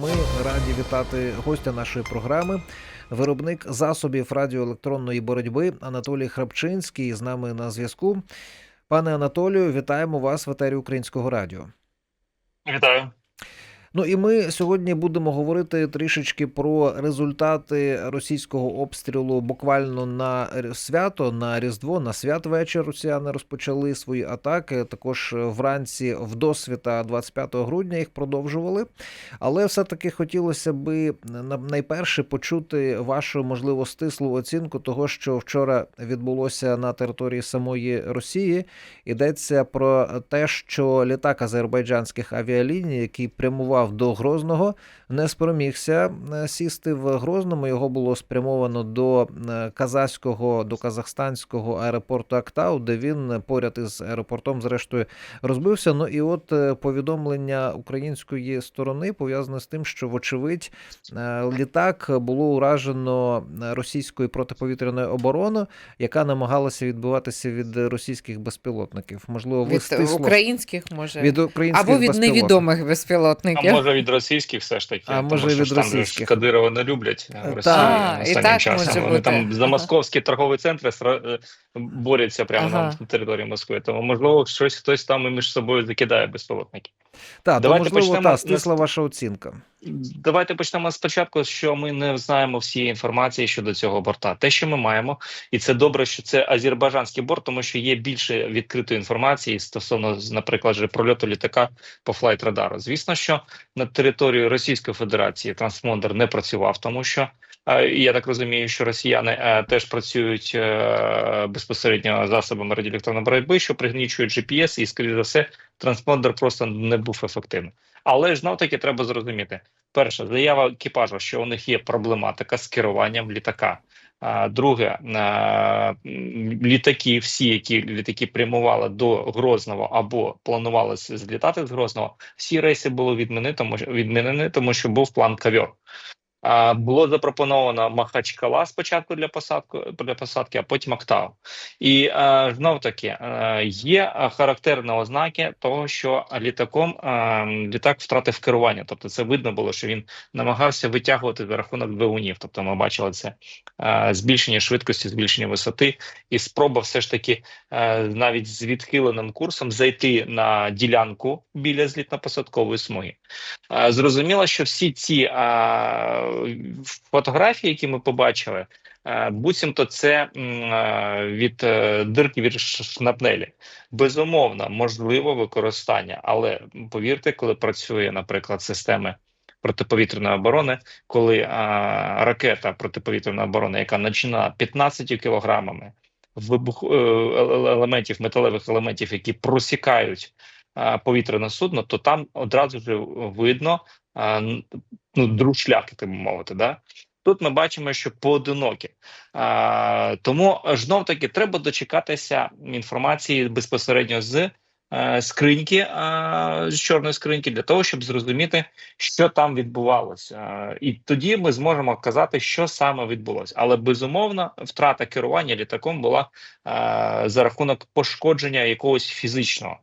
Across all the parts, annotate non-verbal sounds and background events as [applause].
ми раді вітати гостя нашої програми, виробник засобів радіоелектронної боротьби Анатолій Храпчинський з нами на зв'язку. Пане Анатолію, вітаємо вас в етері Українського радіо. Вітаю. Ну і ми сьогодні будемо говорити трішечки про результати російського обстрілу буквально на свято, на Різдво, на святвечір Росіяни розпочали свої атаки. Також вранці в досвіта 25 грудня їх продовжували. Але все-таки хотілося би найперше почути вашу можливо стислу оцінку того, що вчора відбулося на території самої Росії. Йдеться про те, що літак азербайджанських авіаліній, який прямував до Грозного, не спромігся сісти в Грозному. Його було спрямовано до казахського, до казахстанського аеропорту Актау, де він поряд із аеропортом, зрештою, розбився. Ну і от повідомлення української сторони пов'язане з тим, що, вочевидь, літак було уражено російською протиповітряною обороною, яка намагалася відбиватися від російських безпілотників. Можливо, ви від стисло... українських може від українських або від безпілотників. невідомих А може від російських все ж таки, А тому від що російських. там. Кадирова не люблять в Росії останнім так часом. може Вони бути. там за московські торгові центри борються прямо Ага. на території Москви. Тому можливо, щось хтось там і між собою закидає безпілотники. Так, то, Давайте можливо, почнемо та стисла ваша оцінка. Давайте почнемо спочатку, що ми не знаємо всієї інформації щодо цього борта. Те, що ми маємо, і це добре, що це азербайджанський борт, тому що є більше відкритої інформації стосовно, наприклад, же прольоту літака по флайт радару. Звісно, що на території Російської Федерації транспондер не працював, тому що е, я так розумію, що росіяни е, теж працюють е, безпосередньо засобами радіоелектронної боротьби, що пригнічують GPS, і скоріше за все, транспондер просто не був ефективним. Але ж знов таки треба зрозуміти. Перше, заява екіпажу, що у них є проблематика з керуванням літака. Друге, літаки, всі, які літаки прямували до Грозного або планувалося злітати з Грозного, всі рейси були відмінені, тому що відмінені, тому що був план кавьор. Було запропоновано Махачкала спочатку для посадки, для посадки, а потім Актау. І е, знов таки е, є характерні ознаки того, що літаком е, літак втратив керування. Тобто, це видно було, що він намагався витягувати за рахунок двигунів. Тобто, ми бачили це збільшення швидкості, збільшення висоти, і спроба все ж таки навіть з відхиленим курсом зайти на ділянку біля злітно-посадкової смуги. Зрозуміло, що всі ці фотографії, які ми побачили, буцімто це від е, дирки від шнапнелі. Безумовно, можливо використання, але повірте, коли працює, наприклад, системи. Протиповітряної оборони, коли а, ракета протиповітряної оборони, яка починає 15 кілограмами вибух е, е- елементів, металевих елементів, які просікають повітряне судно, то там одразу ж видно ну, друшляки, так мовити. Да? Тут ми бачимо, що поодинокі. Тому знов таки треба дочекатися інформації безпосередньо з е, скриньки, з чорної скриньки, для того, щоб зрозуміти, що там відбувалося. І тоді ми зможемо казати, що саме відбулося. Але безумовно, втрата керування літаком була за рахунок пошкодження якогось фізичного.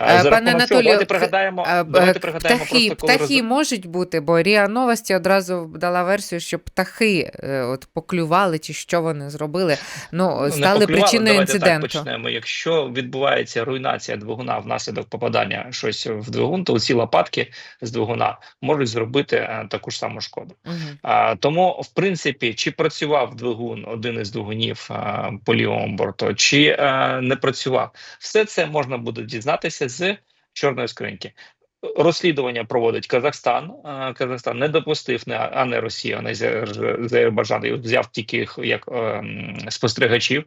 Е, за Пане? Анатолію, давайте пригадаємо, Е, давайте е, пригадаємо птахи, просто коли птахи роз- можуть бути, бо Ріа Новості одразу дала версію, що птахи е, от поклювали чи що вони зробили. Ну, Ну, стали причиною давайте інциденту. Так почнемо. Якщо відбувається руйнація двигуна внаслідок попадання щось в двигун, то ці лопатки з двигуна можуть зробити е, таку ж саму шкоду. Мгм. А, тому, в принципі, чи працював двигун один із двигунів а, по лівому борту, чи а, не працював, все це можна буде дізнатися з чорної скриньки. Розслідування проводить Казахстан. Казахстан не допустив не а не Росія, не Азер- Азербайджан. взяв тільки як ем, спостерігачів.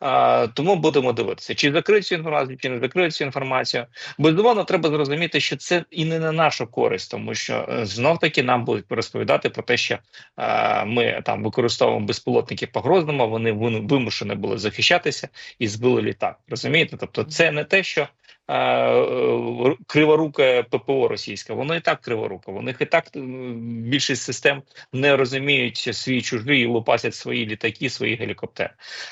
А, тому будемо дивитися, чи закриють цю інформацію, чи не закриють цю інформацію. Безумовно, треба зрозуміти, що це і не на нашу користь, тому що знов таки нам будуть розповідати про те, що е, ми там використовуємо безпілотники по Грозному, вони вимушені були захищатися і збили літак. Розумієте? Тобто, це не те, що е, е, ППО російське, воно і так криворуке. У них і так більшість систем не розуміють свій чужий і лупасять свої літаки, свої гелікоптери.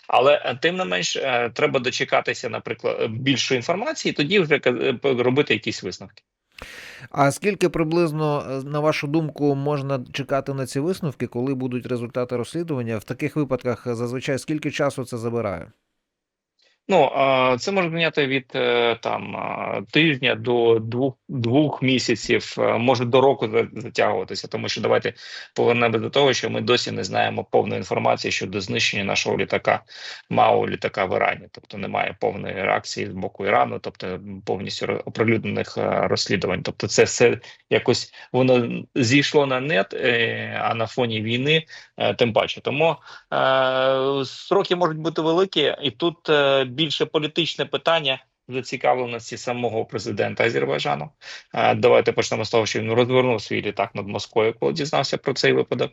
Але е, тим не менш треба дочекатися, наприклад, більшої інформації, тоді вже робити якісь висновки. А скільки приблизно, на вашу думку, можна чекати на ці висновки, коли будуть результати розслідування? В таких випадках зазвичай скільки часу це забирає? Ну це може зайняти від е, там тижня до двох двох місяців, е, може до року за- затягуватися. Тому що давайте повернемо до того, що ми досі не знаємо повної інформації щодо знищення нашого літака МАУ літака в Ірані. Тобто немає повної реакції з боку Ірану, тобто повністю оприлюднених е, розслідувань. Тобто, це все якось воно зійшло на нет, а на фоні війни тим паче. Тому строки можуть бути великі, і тут більше політичне питання зацікавленості самого президента Азербайджану. Е, давайте почнемо з того, що він розвернув свій літак над Москвою, коли дізнався про цей випадок.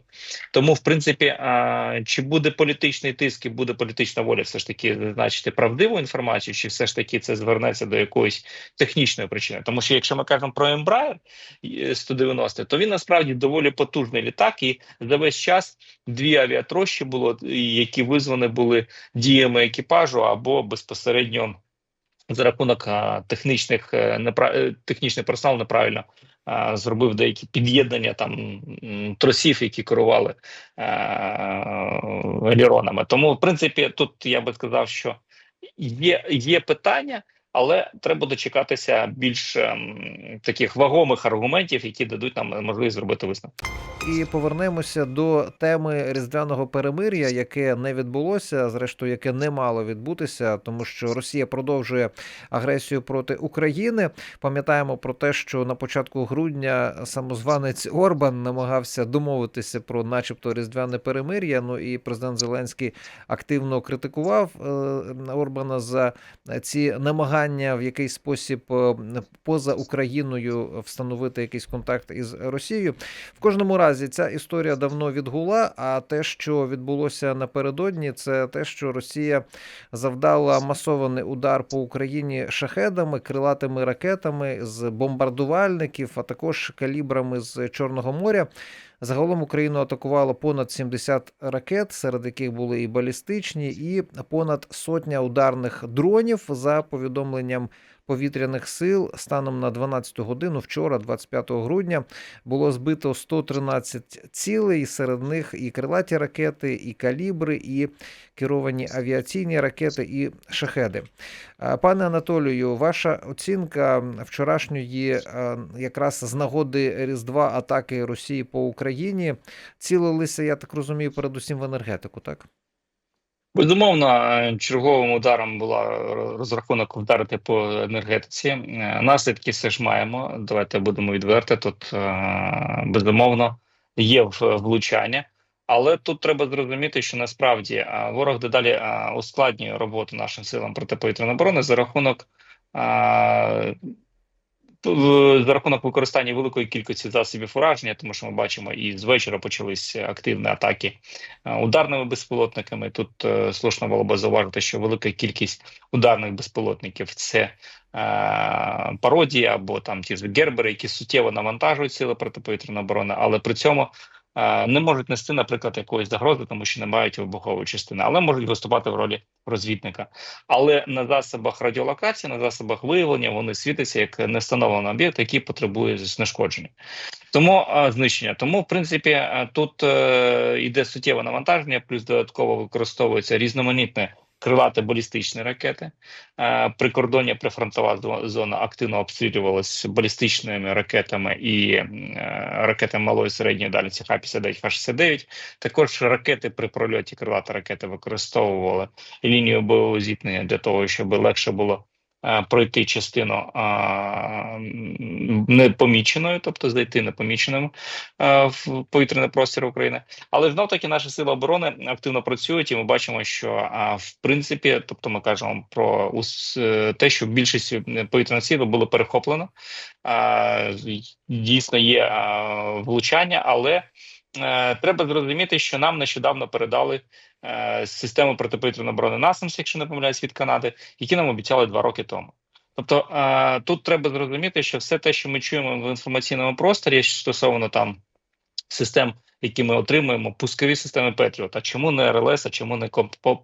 Тому, в принципі, е, чи буде політичний тиск і буде політична воля, все ж таки зазначити правдиву інформацію, чи все ж таки це звернеться до якоїсь технічної причини? Тому що якщо ми кажемо про Embraer е, 190, то він насправді доволі потужний літак, і за весь час дві авіатрощі було, які визвані були діями екіпажу або безпосередньо за рахунок технічних е, е, технічний персонал неправильно зробив деякі під'єднання там тросів, які керували е, еліронами. Тому, в принципі, тут я би сказав, що є, є питання. Але треба дочекатися більш ем, таких вагомих аргументів, які дадуть нам можливість зробити висновок. І повернемося до теми різдвяного перемир'я, яке не відбулося, зрештою, яке не мало відбутися, тому що Росія продовжує агресію проти України. Пам'ятаємо про те, що на початку грудня самозванець Орбан намагався домовитися про, начебто, різдвяне перемир'я. Ну і президент Зеленський активно критикував е, Орбана за ці намагання в якийсь спосіб е, поза Україною встановити якийсь контакт із Росією. В кожному разі ця історія давно відгула. А те, що відбулося напередодні, це те, що Росія завдала масований удар по Україні шахедами, крилатими ракетами з бомбардувальників, а також калібрами з Чорного моря. Загалом Україну атакувало понад 70 ракет, серед яких були і балістичні, і понад сотня ударних дронів за повідомленням повітряних сил. Станом на 12 годину вчора, 25 грудня, було збито 113 цілей. Серед них і крилаті ракети, і калібри, і керовані авіаційні ракети, і шахеди. Е, Пане Анатолію, ваша оцінка вчорашньої е, якраз з нагоди Різдва атаки Росії по Україні цілилися, я так розумію, передусім в енергетику, так? Безумовно, е, черговим ударом була розрахунок вдарити по енергетиці. Е, Наслідки все ж маємо. Давайте будемо відверти. Тут е, безумовно є влучання. Але тут треба зрозуміти, що насправді е, ворог дедалі е, ускладнює роботу нашим силам протиповітряної оборони за рахунок е, за рахунок використання великої кількості засобів ураження, тому що ми бачимо, і з вечора почались активні атаки е, ударними безпілотниками. Тут е, слушно було би зауважити, що велика кількість ударних безпілотників це е, пародії або там ті ж гербери, які суттєво навантажують сили протиповітряної оборони, але при цьому е, не можуть нести, наприклад, якоїсь загрози, тому що не мають вибухової частини, але можуть виступати в ролі розвідника. Але на засобах радіолокації, на засобах виявлення вони світяться як невстановлений об'єкт, який потребує знешкодження. Тому е, знищення. Тому, в принципі, е, тут е, йде суттєве навантаження, плюс додатково використовується різноманітне крилати балістичні ракети. Е, прикордоння прифронтова зо- зона активно обстрілювалася балістичними ракетами і е, ракетами малої середньої дальності Х-59, Х-69. Також ракети при прольоті крилати ракети використовували лінію бойового зіткнення для того, щоб легше було пройти частину е, непоміченою, тобто зайти непоміченим е, в повітряний простір України. Але знов таки наші сили оборони активно працюють, і ми бачимо, що в принципі, тобто, ми кажемо про е, те, що більшість повітряних сил було перехоплено. Дійсно є влучання, але е, треба зрозуміти, що нам нещодавно передали е, систему протиповітряної оборони «Насамс», якщо не помиляюсь, від Канади, які нам обіцяли два роки тому. Тобто е, тут треба зрозуміти, що все те, що ми чуємо в інформаційному просторі стосовно там систем, які ми отримуємо, пускові системи Петріот. А чому не РЛС, а чому не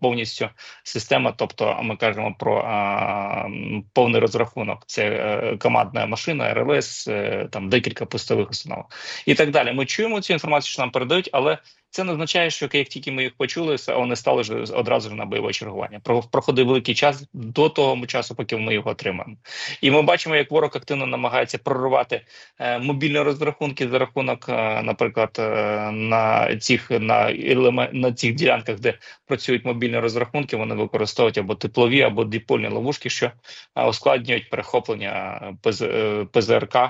повністю система? Тобто, ми кажемо про а, повний розрахунок. Це е, командна машина, РЛС, е, там декілька пустових установ і так далі. Ми чуємо цю інформацію, що нам передають, але це не означає, що як тільки ми їх почули, вони стали ж одразу ж на бойове чергування. Про- Проходив великий час до того часу, поки ми його отримаємо. І ми бачимо, як ворог активно намагається прорвати е, мобільні розрахунки за рахунок, е, наприклад, е, на цих на на цих ділянках, де працюють мобільні розрахунки, вони використовують або теплові, або дипольні ловушки, що е, ускладнюють перехоплення е, ПЗРК е,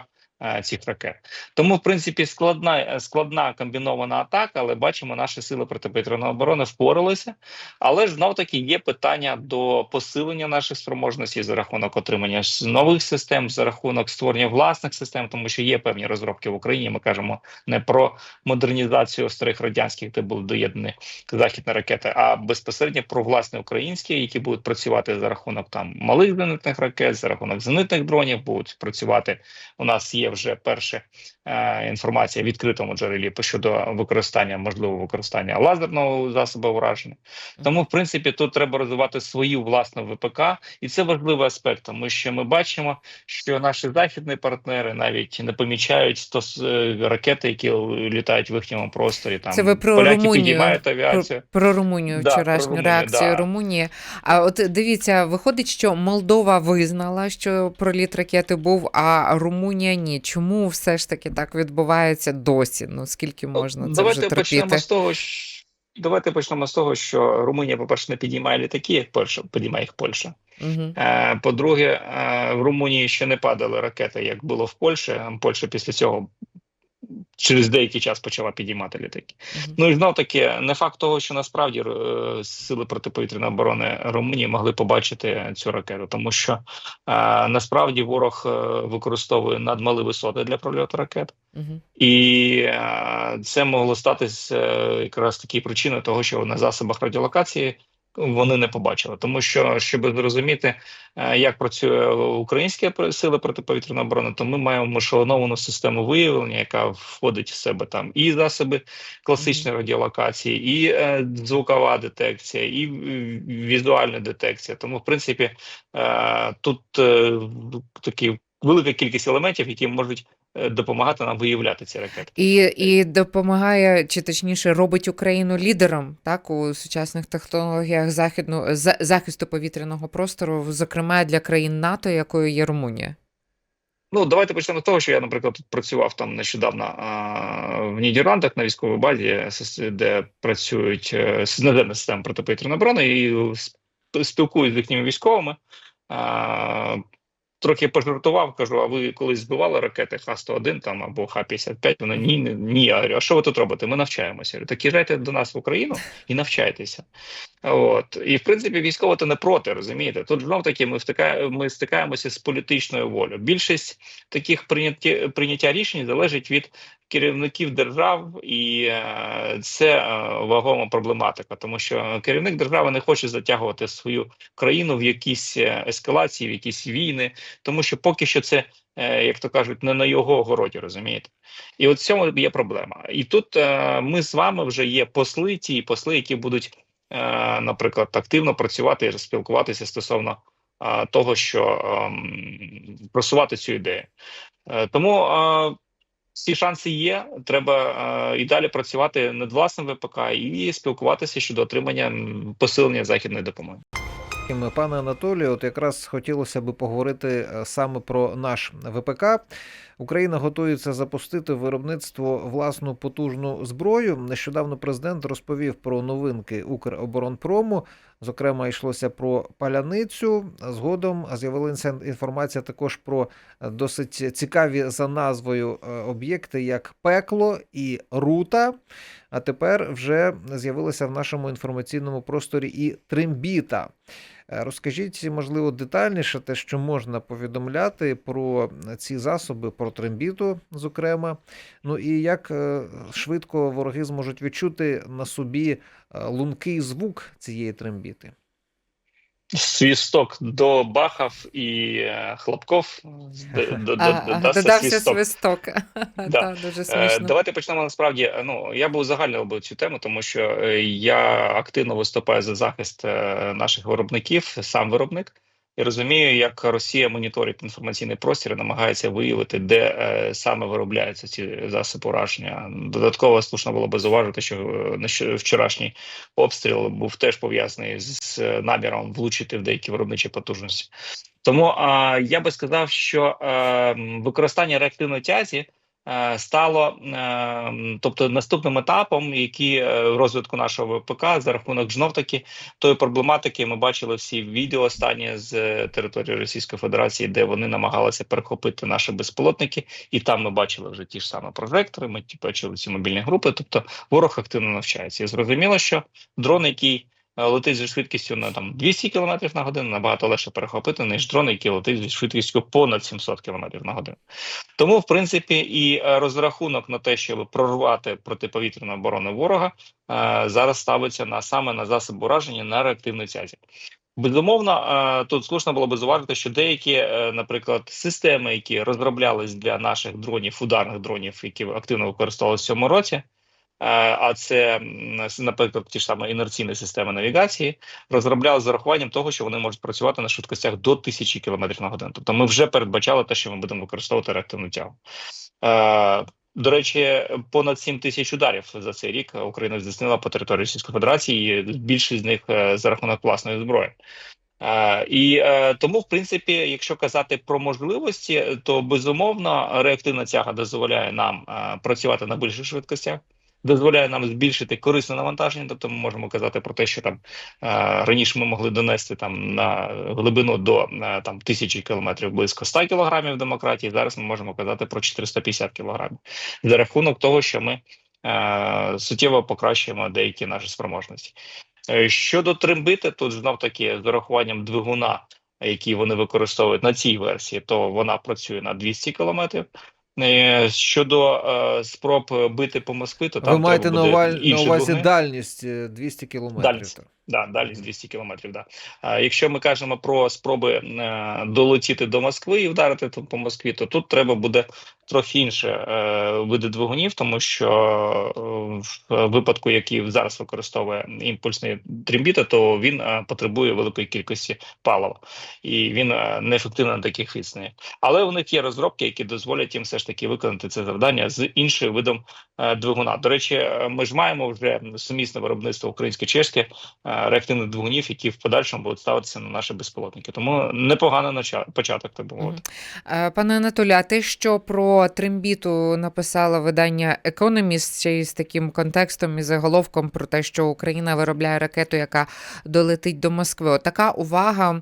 цих ракет. Тому, в принципі, складна е, складна комбінована атака, але бачимо, наші сили протиповітряної оборони впоралися. Але ж знов таки є питання до посилення наших спроможностей за рахунок отримання нових систем, за рахунок створення власних систем, тому що є певні розробки в Україні. Ми кажемо не про модернізацію старих радянських, де були доєднані західні ракети, а безпосередньо про власне українські, які будуть працювати за рахунок там малих зенитних ракет, за рахунок зенитних дронів, будуть працювати. У нас є вже перша е, інформація в відкритому джерелі щодо використання, можливого використання лазерного засобу ураження. Тому, в принципі, тут треба розвивати свою власну ВПК, і це важливий аспект, тому що ми бачимо, що наші західні партнери навіть не помічають стос е, ракети, які літають в їхньому просторі. Там Це ви про поляки Румунію, підіймають Про, авіацію. про Румунію Да, вчорашню про Румунію, реакцію да. Румунії. А от дивіться, виходить, що Молдова визнала, що проліт ракети був, а Румунія ні. Чому все ж таки так відбувається досі? Ну скільки можна це Давайте вже почнемо з того, що давайте почнемо з того, що Румунія, по-перше, не підіймає літаки, як Польща, підіймає їх Польща. Угу. По-друге, е, в Румунії ще не падали ракети, як було в Польщі. Польща після цього через деякий час почала підіймати літаки. Ну і знов таки, не факт того, що насправді е, сили протиповітряної оборони Румунії могли побачити цю ракету, тому що е, насправді ворог е, використовує надмалі висоти для прольоту ракет. Угу. І е, це могло статися е, якраз такі причиною того, що на засобах радіолокації вони не побачили. Тому що, щоб зрозуміти, е, як працює українські сили протиповітряної оборони, то ми маємо шалоновану систему виявлення, яка входить в себе там і засоби класичної радіолокації, і е, звукова детекція, і візуальна детекція. Тому, в принципі, е, тут такі велика кількість елементів, які можуть допомагати нам виявляти ці ракети. І, і допомагає, чи точніше, робить Україну лідером так у сучасних технологіях західну за- захисту повітряного простору, зокрема для країн НАТО, якою є Румунія. Ну, давайте почнемо з того, що я, наприклад, тут працював там нещодавно а, в Нідерландах на військовій базі, де працюють е, наземна система протиповітряної оборони, і сп- спілкуюсь з їхніми військовими. А, трохи пожартував, кажу: а ви колись збивали ракети Х-101 там або Х-55? Вона ні, ні. Я говорю, а що ви тут робите? Ми навчаємося. Я говорю, так їжджайте до нас в Україну і навчайтеся. От і в принципі військово то не проти, розумієте? Тут знов таки ми втикає, ми стикаємося з політичною волею. Більшість таких прийняття прийняття рішень залежить від керівників держав, і е, це е, вагома проблематика, тому що керівник держави не хоче затягувати свою країну в якісь е, ескалації, в якісь війни, тому що поки що це. е, Як то кажуть, не на його городі, розумієте, і от в цьому є проблема. І тут е, ми з вами вже є посли, ті посли, які будуть е, наприклад, активно працювати і спілкуватися стосовно е, того, що ем, просувати цю ідею. Е, Тому е, всі шанси є. Треба е, і далі працювати над власним ВПК і спілкуватися щодо отримання посилення західної допомоги. Пане Анатолію, от якраз хотілося би поговорити е, саме про наш ВПК. Україна готується запустити виробництво власну потужну зброю. Нещодавно президент розповів про новинки Укроборонпрому. Зокрема, йшлося про паляницю. Згодом з'явилася інформація також про е, досить цікаві за назвою е, об'єкти, як пекло і рута. А тепер вже з'явилася в нашому інформаційному просторі і трембіта. Е, Розкажіть, можливо, детальніше те, що можна повідомляти про ці засоби, про трембіту, зокрема. Ну і як е, швидко вороги зможуть відчути на собі е, лункий звук цієї трембіти. Свісток до Бахав і е, Хлопков. додався свисток. [laughs] Дуже Е, смішно. Давайте почнемо насправді. е, Ну я би узагальнив цю тему, тому що я активно виступаю за захист наших виробників, сам виробник. І розумію, як Росія моніторить інформаційний простір і намагається виявити, де е, саме виробляються ці засоби ураження. Додатково слушно було би зауважити, що е, нащо- вчорашній обстріл був теж пов'язаний з, з наміром влучити в деякі виробничі потужності. Тому а, я би сказав, що е, використання реактивної тязі е, стало, е, тобто наступним етапом, який е, в розвитку нашого ВПК за рахунок знов таки тої проблематики, ми бачили всі відео останні з е, території Російської Федерації, де вони намагалися перехопити наші безпілотники, і там ми бачили вже ті ж самі прожектори. Ми бачили ці мобільні групи. Тобто ворог активно навчається. І зрозуміло, що дрон, який е, летить зі швидкістю на там 200 км на годину, набагато легше перехопити, ніж дрон, який летить зі швидкістю понад 700 км на годину. Тому, в принципі, і е, розрахунок на те, щоб прорвати протиповітряну оборону ворога, е, зараз ставиться на саме на засоб ураження на реактивній цязі. Безумовно, е, тут слушно було би зауважити, що деякі, е, наприклад, системи, які розроблялись для наших дронів, ударних дронів, які активно використовувалися в цьому році. А це, наприклад, ті ж саме інерційні системи навігації, розробляли з урахуванням того, що вони можуть працювати на швидкостях до 1000 км на годину. Тобто, ми вже передбачали те, що ми будемо використовувати реактивну тягу. До речі, понад 7 тисяч ударів за цей рік Україна здійснила по території Російської Федерації. Більшість з них е, за рахунок власної зброї. Е, і е, тому, в принципі, якщо казати про можливості, то безумовно реактивна тяга дозволяє нам е, працювати на більших швидкостях, дозволяє нам збільшити корисне навантаження. Тобто, ми можемо казати про те, що там е, раніше ми могли донести там на глибину до е, там тисячі кілометрів близько 100 кілограмів демократії. Зараз ми можемо казати про 450 кілограмів за рахунок того, що ми е, суттєво покращуємо деякі наші спроможності. Щодо тримбити, тут знов таки з урахуванням двигуна, який вони використовують на цій версії, то вона працює на 200 кілометрів. Е, Щодо е, спроб бити по Москві, то там Ви маєте треба на, увазі, на увазі дальність е, 200 кілометрів. Дальність. Да, дальність 200 кілометрів. Да. А якщо ми кажемо про спроби е, долетіти до Москви і вдарити по Москві, то тут треба буде трохи інше е, види двигунів, тому що е, в випадку, який зараз використовує імпульсний трембіта, то він е, потребує великої кількості палива, і він неефективно на таких відстанях. Але у них є розробки, які дозволять їм все ж таки виконати це завдання з іншим видом двигуна. До речі, ми ж маємо вже сумісне виробництво українське-чеське е, реактивних двигунів, які в подальшому будуть ставитися на наші безпілотники. Тому непоганий нача- початок, так мовити. Е, Пане Анатолію, а те, що про трембіту написало видання Economist ще й з таким контекстом і заголовком про те, що Україна виробляє ракету, яка долетить до Москви. От така увага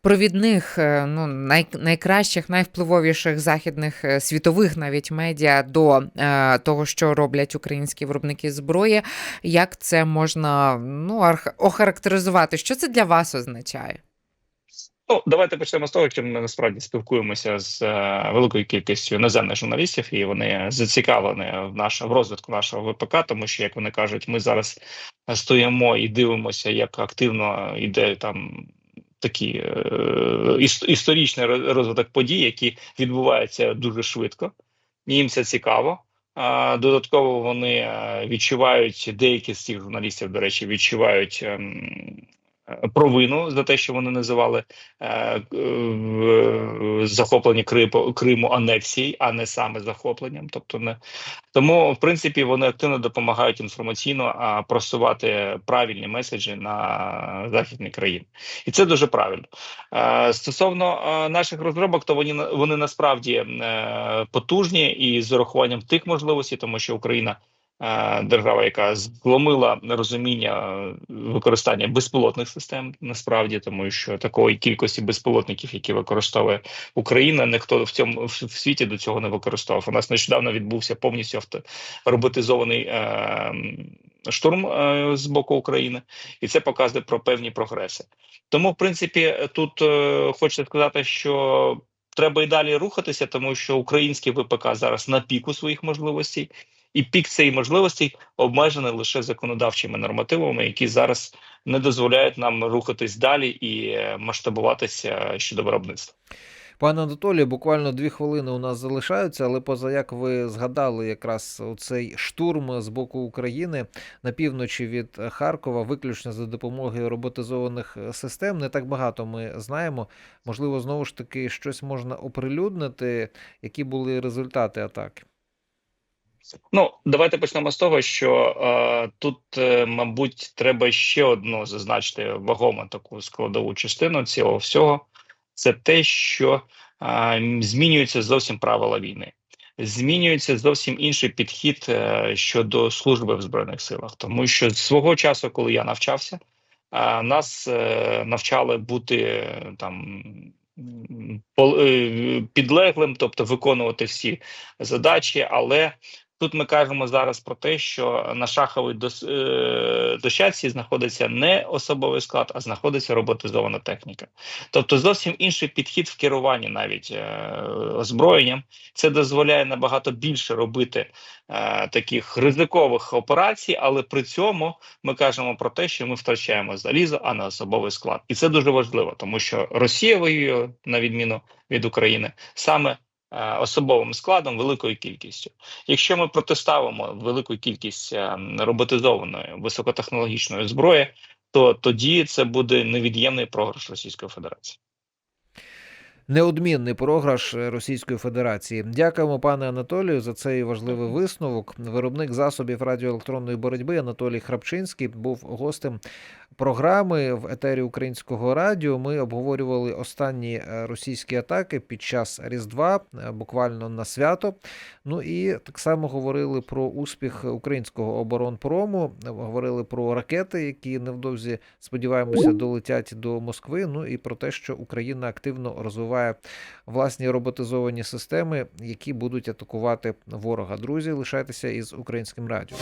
провідних, е, ну най, найкращих, найвпливовіших західних е, світових навіть медіа до е, того, що роблять українські виробники зброї. Як це можна ну арх- охарактеризувати? Що це для вас означає? Ну, давайте почнемо з того, що ми насправді спілкуємося з е, великою кількістю іноземних журналістів, і вони зацікавлені в наш, в розвитку нашого ВПК, тому що, як вони кажуть, ми зараз стоїмо і дивимося, як активно йде там. Такий е, іс- історичний розвиток подій, які відбуваються дуже швидко. Їм це цікаво. Додатково вони е, відчувають деякі з цих журналістів, до речі, відчувають ем, провину за те, що вони називали е, захоплення Криму, Криму анексією, а не саме захопленням. Тобто не тому, в принципі, вони активно допомагають інформаційно просувати правильні меседжі на західні країни, і це дуже правильно. Е, Стосовно е, наших розробок, то вони вони насправді е, потужні і з урахуванням тих можливостей, тому що Україна. Е, Держава, яка зломила розуміння е, використання безпілотних систем, насправді, тому що такої кількості безпілотників, які використовує Україна, ніхто в цьому в світі до цього не використовував. У нас нещодавно відбувся повністю авто, роботизований е, штурм е, з боку України, і це показує про певні прогреси. Тому, в принципі, тут е, хочеться сказати, що треба і далі рухатися, тому що український ВПК зараз на піку своїх можливостей. І пік цієї можливості обмежений лише законодавчими нормативами, які зараз не дозволяють нам рухатись далі і е, масштабуватися щодо виробництва. Пане Анатолію, буквально дві хвилини у нас залишаються, але поза як ви згадали якраз цей штурм з боку України на півночі від Харкова, виключно за допомогою роботизованих систем. Не так багато ми знаємо. Можливо, знову ж таки щось можна оприлюднити, які були результати атаки. Ну, давайте почнемо з того, що е, тут, е, мабуть, треба ще одну зазначити вагому таку складову частину цього всього. Це те, що е, змінюються зовсім правила війни. Змінюється зовсім інший підхід е, щодо служби в збройних силах, тому що свого часу, коли я навчався, е, нас е, навчали бути е, там е, підлеглим, тобто виконувати всі задачі, але Тут ми кажемо зараз про те, що на шаховій е, знаходиться не особовий склад, а знаходиться роботизована техніка. Тобто зовсім інший підхід в керуванні навіть е, озброєнням. Це дозволяє набагато більше робити е, таких ризикових операцій, але при цьому ми кажемо про те, що ми втрачаємо залізо, а не особовий склад. І це дуже важливо, тому що Росія воює на відміну від України саме особовим складом, великою кількістю. Якщо ми протиставимо велику кількість е, роботизованої високотехнологічної зброї, то тоді це буде невід'ємний програш Російської Федерації. Неодмінний програш Російської Федерації. Дякуємо, пане Анатолію, за цей важливий висновок. Виробник засобів радіоелектронної боротьби Анатолій Храпчинський був гостем програми в етері українського радіо. Ми обговорювали останні е, російські атаки під час Різдва, е, буквально на свято. Ну і так само говорили про успіх українського оборонпрому. Говорили про ракети, які невдовзі сподіваємося долетять до Москви. Ну і про те, що Україна активно розвиває власні роботизовані системи, які будуть атакувати ворога. Друзі, лишайтеся із українським радіо.